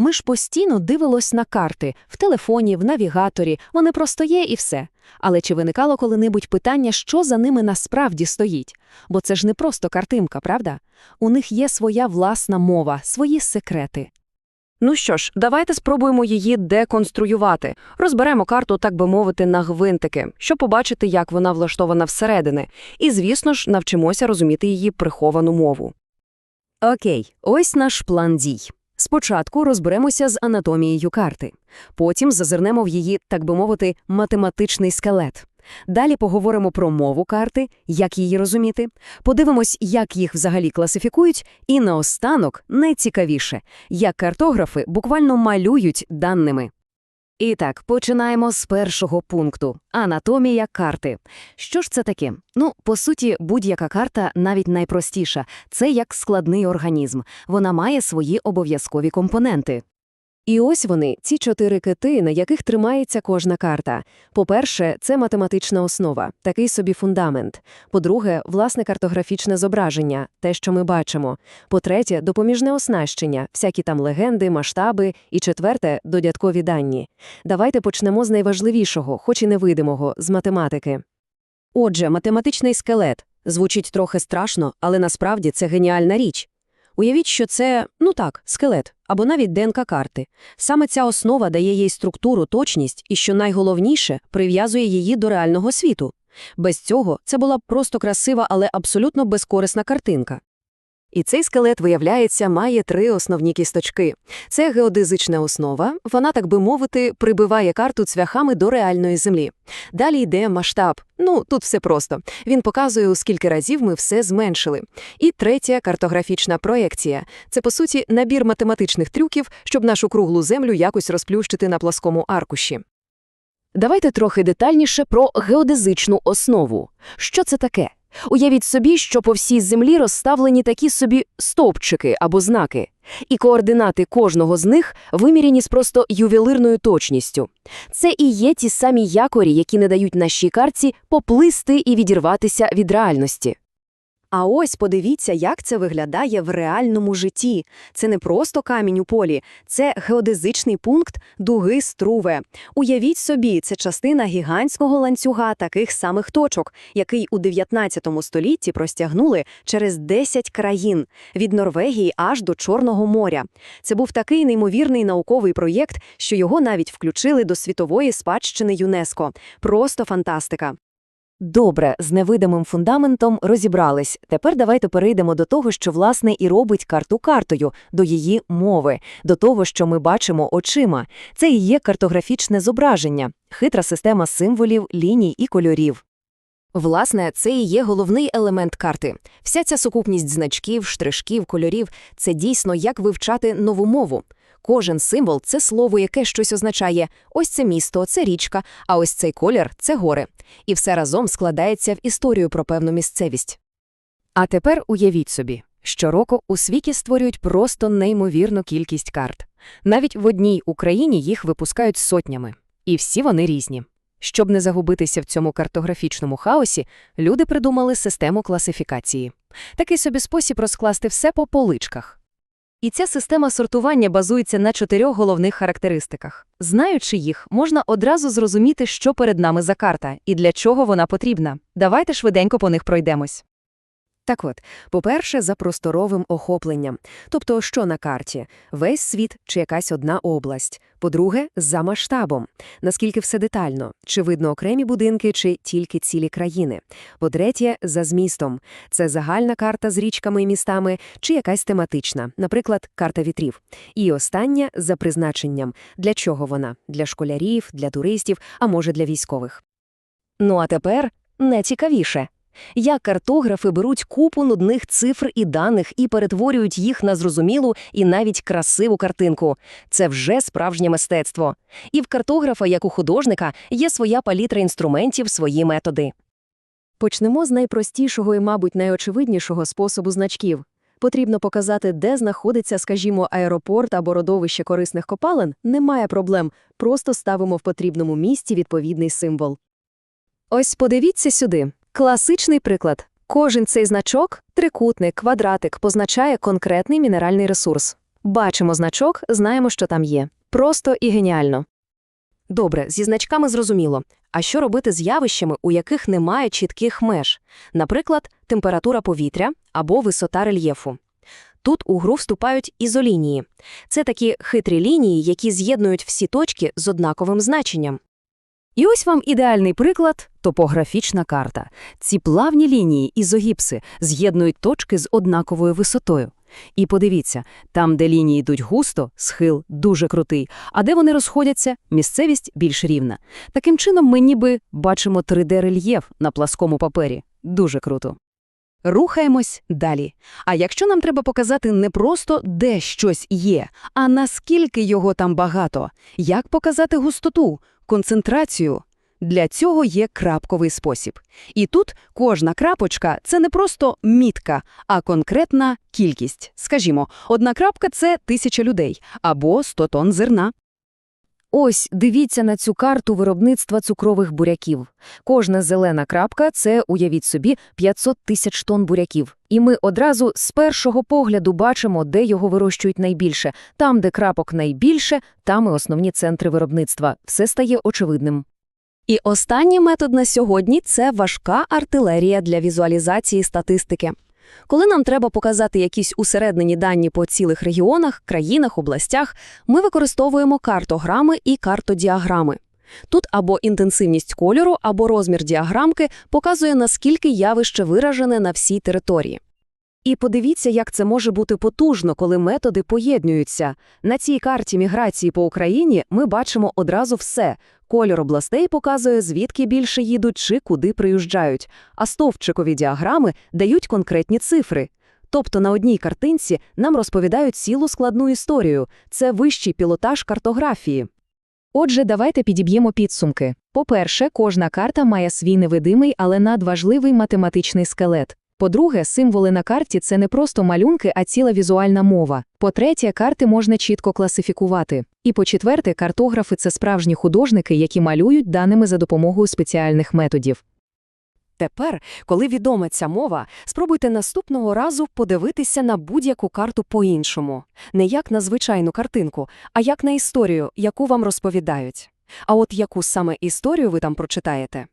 Ми ж постійно дивилось на карти в телефоні, в навігаторі, вони просто є і все. Але чи виникало коли-небудь питання, що за ними насправді стоїть? Бо це ж не просто картинка, правда? У них є своя власна мова, свої секрети. Ну що ж, давайте спробуємо її деконструювати. Розберемо карту, так би мовити, на гвинтики, щоб побачити, як вона влаштована всередини. І, звісно ж, навчимося розуміти її приховану мову. Окей, ось наш план дій. Спочатку розберемося з анатомією карти, потім зазирнемо в її, так би мовити, математичний скелет. Далі поговоримо про мову карти, як її розуміти, подивимось, як їх взагалі класифікують, і наостанок, найцікавіше, як картографи буквально малюють даними. І так, починаємо з першого пункту – анатомія карти. Що ж це таке? Ну, по суті, будь-яка карта, навіть найпростіша, це як складний організм. Вона має свої обов'язкові компоненти. І ось вони, ці чотири кити, на яких тримається кожна карта. По-перше, це математична основа, такий собі фундамент. По-друге, власне картографічне зображення, те, що ми бачимо. По-третє, допоміжне оснащення, всякі там легенди, масштаби. І четверте, додаткові дані. Давайте почнемо з найважливішого, хоч і невидимого, з математики. Отже, математичний скелет. Звучить трохи страшно, але насправді це геніальна річ. Уявіть, що це, ну так, скелет або навіть ДНК-карти. Саме ця основа дає їй структуру, точність і, що найголовніше, прив'язує її до реального світу. Без цього це була б просто красива, але абсолютно безкорисна картинка. І цей скелет, виявляється, має три основні кісточки. Це геодезична основа, вона, так би мовити, прибиває карту цвяхами до реальної землі. Далі йде масштаб. Ну, тут все просто. Він показує, у скільки разів ми все зменшили. І третя картографічна проекція. Це, по суті, набір математичних трюків, щоб нашу круглу землю якось розплющити на плоскому аркуші. Давайте трохи детальніше про геодезичну основу. Що це таке? Уявіть собі, що по всій землі розставлені такі собі стовпчики або знаки, і координати кожного з них виміряні з просто ювелирною точністю. Це і є ті самі якорі, які не дають нашій карті поплисти і відірватися від реальності. А ось подивіться, як це виглядає в реальному житті. Це не просто камінь у полі, це геодезичний пункт дуги струве. Уявіть собі, це частина гігантського ланцюга таких самих точок, який у 19 столітті простягнули через 10 країн від Норвегії аж до Чорного моря. Це був такий неймовірний науковий проєкт, що його навіть включили до світової спадщини ЮНЕСКО. Просто фантастика. Добре, з невидимим фундаментом розібрались. Тепер давайте перейдемо до того, що власне і робить карту картою, до її мови, до того, що ми бачимо очима. Це і є картографічне зображення, хитра система символів, ліній і кольорів. Власне, це і є головний елемент карти. Вся ця сукупність значків, штришків, кольорів це дійсно як вивчати нову мову. Кожен символ це слово, яке щось означає. Ось це місто, це річка, а ось цей колір це гори. І все разом складається в історію про певну місцевість. А тепер уявіть собі, щороку у світі створюють просто неймовірну кількість карт. Навіть в одній Україні їх випускають сотнями. І всі вони різні. Щоб не загубитися в цьому картографічному хаосі, люди придумали систему класифікації. Такий собі спосіб розкласти все по поличках. І ця система сортування базується на чотирьох головних характеристиках. Знаючи їх, можна одразу зрозуміти, що перед нами за карта і для чого вона потрібна. Давайте швиденько по них пройдемось. Так от, по-перше, за просторовим охопленням, тобто що на карті, весь світ чи якась одна область. По-друге, за масштабом, наскільки все детально, чи видно окремі будинки, чи тільки цілі країни. По-третє, за змістом. Це загальна карта з річками і містами, чи якась тематична, наприклад, карта вітрів. І остання за призначенням. Для чого вона? Для школярів, для туристів, а може для військових. Ну а тепер найцікавіше. Як картографи беруть купу нудних цифр і даних і перетворюють їх на зрозумілу і навіть красиву картинку. Це вже справжнє мистецтво. І в картографа, як у художника, є своя палітра інструментів, свої методи. Почнемо з найпростішого і, мабуть, найочевиднішого способу значків. Потрібно показати, де знаходиться, скажімо, аеропорт або родовище корисних копалин, немає проблем, просто ставимо в потрібному місці відповідний символ. Ось подивіться сюди. Класичний приклад. Кожен цей значок, трикутник, квадратик, позначає конкретний мінеральний ресурс. Бачимо значок, знаємо, що там є. Просто і геніально. Добре, зі значками зрозуміло. А що робити з явищами, у яких немає чітких меж? Наприклад, температура повітря або висота рельєфу. Тут у гру вступають ізолінії. Це такі хитрі лінії, які з'єднують всі точки з однаковим значенням. І ось вам ідеальний приклад – топографічна карта. Ці плавні лінії ізогіпси з'єднують точки з однаковою висотою. І подивіться, там, де лінії йдуть густо, схил дуже крутий, а де вони розходяться, місцевість більш рівна. Таким чином ми ніби бачимо 3D-рельєф на пласкому папері. Дуже круто. Рухаємось далі. А якщо нам треба показати не просто, де щось є, а наскільки його там багато, як показати густоту, концентрацію? Для цього є крапковий спосіб. І тут кожна крапочка – це не просто мітка, а конкретна кількість. Скажімо, одна крапка – це тисяча людей або 100 тонн зерна. Ось, дивіться на цю карту виробництва цукрових буряків. Кожна зелена крапка – це, уявіть собі, 500 тисяч тонн буряків. І ми одразу з першого погляду бачимо, де його вирощують найбільше. Там, де крапок найбільше, там і основні центри виробництва. Все стає очевидним. І останній метод на сьогодні – це важка артилерія для візуалізації статистики. Коли нам треба показати якісь усереднені дані по цілих регіонах, країнах, областях, ми використовуємо картограми і картодіаграми. Тут або інтенсивність кольору, або розмір діаграмки показує, наскільки явище виражене на всій території. І подивіться, як це може бути потужно, коли методи поєднуються. На цій карті міграції по Україні ми бачимо одразу все. Кольор областей показує, звідки більше їдуть чи куди приїжджають, а стовпчикові діаграми дають конкретні цифри. Тобто на одній картинці нам розповідають цілу складну історію. Це вищий пілотаж картографії. Отже, давайте підіб'ємо підсумки. По-перше, кожна карта має свій невидимий, але надважливий математичний скелет. По-друге, символи на карті – це не просто малюнки, а ціла візуальна мова. По-третє, карти можна чітко класифікувати. І по-четверте, картографи – це справжні художники, які малюють даними за допомогою спеціальних методів. Тепер, коли відома ця мова, спробуйте наступного разу подивитися на будь-яку карту по-іншому. Не як на звичайну картинку, а як на історію, яку вам розповідають. А от яку саме історію ви там прочитаєте?